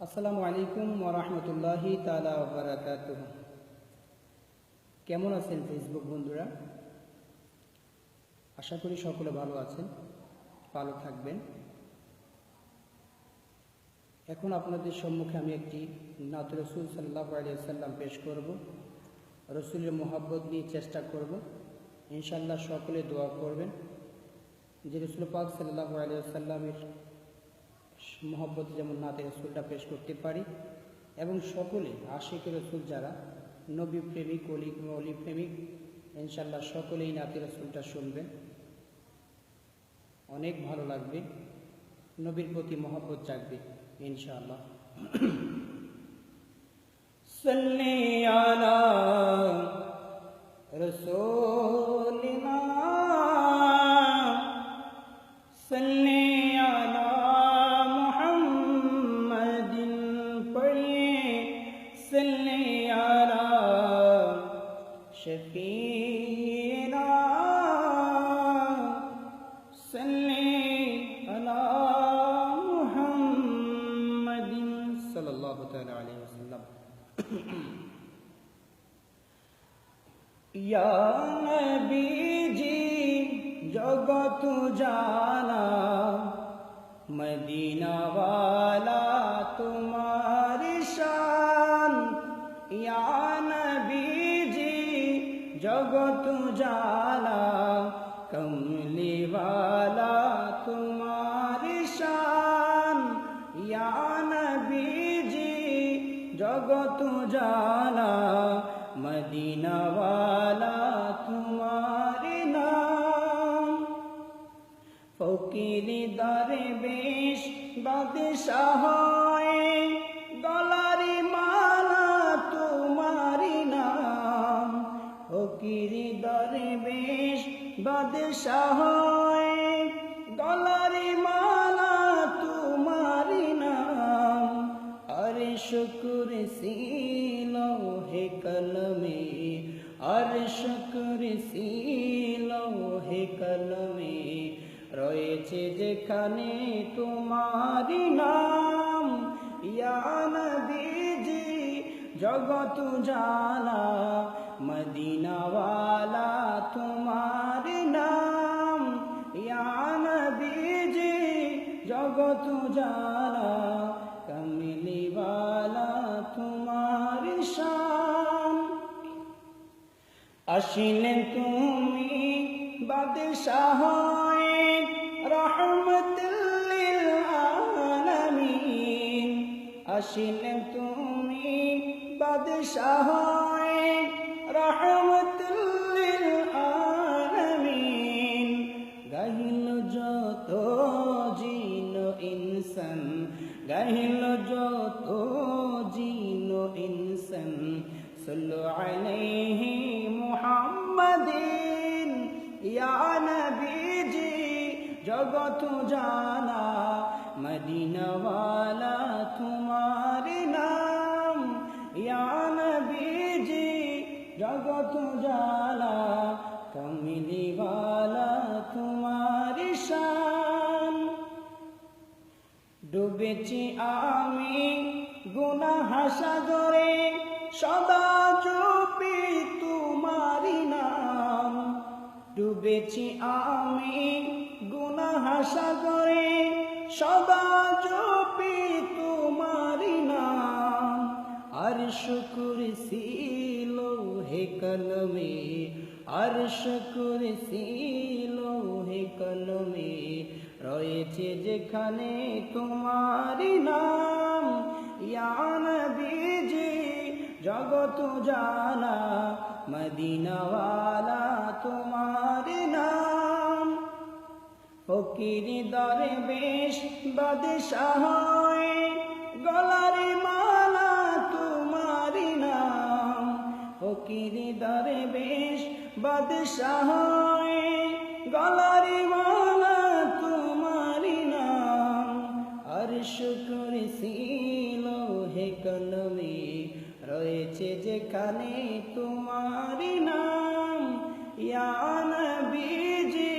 আসসালামু আলাইকুম ওরহমতুল্লাহি তালা বারাকাত কেমন আছেন ফেসবুক বন্ধুরা? আশা করি সকলে ভালো আছেন, ভালো থাকবেন। এখন আপনাদের সম্মুখে আমি একটি নাত রসুল সাল্লাহ আলিয়াল্লাম পেশ করব। রসুলের মোহাব্বত নিয়ে চেষ্টা করব। ইনশাল্লাহ সকলে দোয়া করবেন। যে রসুল পাক সাল্লাহ আলিয়াল্লামের মহব্বত যেমন নাতে রসুলটা পেশ করতে পারি। এবং সকলে আশিক রসুল যারা, নবী প্রেমিক, অলি অলি প্রেমিক ইনশাল্লাহ সকলেই নাতে রসুলটা শুনবেন। অনেক ভালো লাগবে। নবীর প্রতি মহব্বত জাগবে, ইনশাআল্লাহ। শফিনা সাল্লি আলা মুহাম্মাদিন জগত জালা কমলিওয়ালা, তোমার শান নবীজি জগত জালা মদিনাওয়ালা, তোমার নাম। ফকিরি দরবেশ, বাদশাহ গলা ফকিরি দরে বেশ বাদশাহ গলারি মালা তোমারি নাম। আরে শুকুর সিল হে কলমে, আর শুকুর সিল হে কলমে। রয়েছে যেখানে তোমারি নাম। ইয়া নবীজি জগত জালা মদিনাওয়ালা তোমারি নাম ইয়া নবীজি জগত জালা কমলিওয়ালা তোমারি শান আসিলে তুমি বাদশাহ রহমতুল্লিল আলামিন আসিলে বাদশাহ রহমতুল্লিল আলমিন। গহিল যত জিন ইনসান, গহিল যত জিন ইনসান, সল্লু আলাইহি মুহাম্মাদিন। ইয়া নবীজি জগত জানা মদিনওয়ালা, তোমার না কমলিওয়ালা তোমারি শান। ডুবেছি আমি গুনাহ সাগরে, সদা চুপি তোমারি নাম। ডুবেছি আমি গুনাহ সাগরে, সদা সিল হে কলমে রয়েছে যেখানে তোমারি নাম। ইয়া নবীজি জগত জানা, মদিনাওয়ালা তোমারি নাম। ফকিরি দরে বেশ বাদশাহ গলারি মালা তোমারি নাম। ফকিরি বাদশাহ, গলারি মালা তোমারি নাম। আর শুকুর সিল হে কলমে, রয়েছে যেখানে তোমারি নাম। ইয়া নবীজি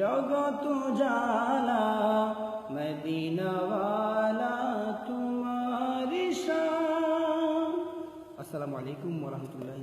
জগত জালা মদিনাওয়ালা তোমার আসসালামু আলাইকুম ওরহমতুল্লাহি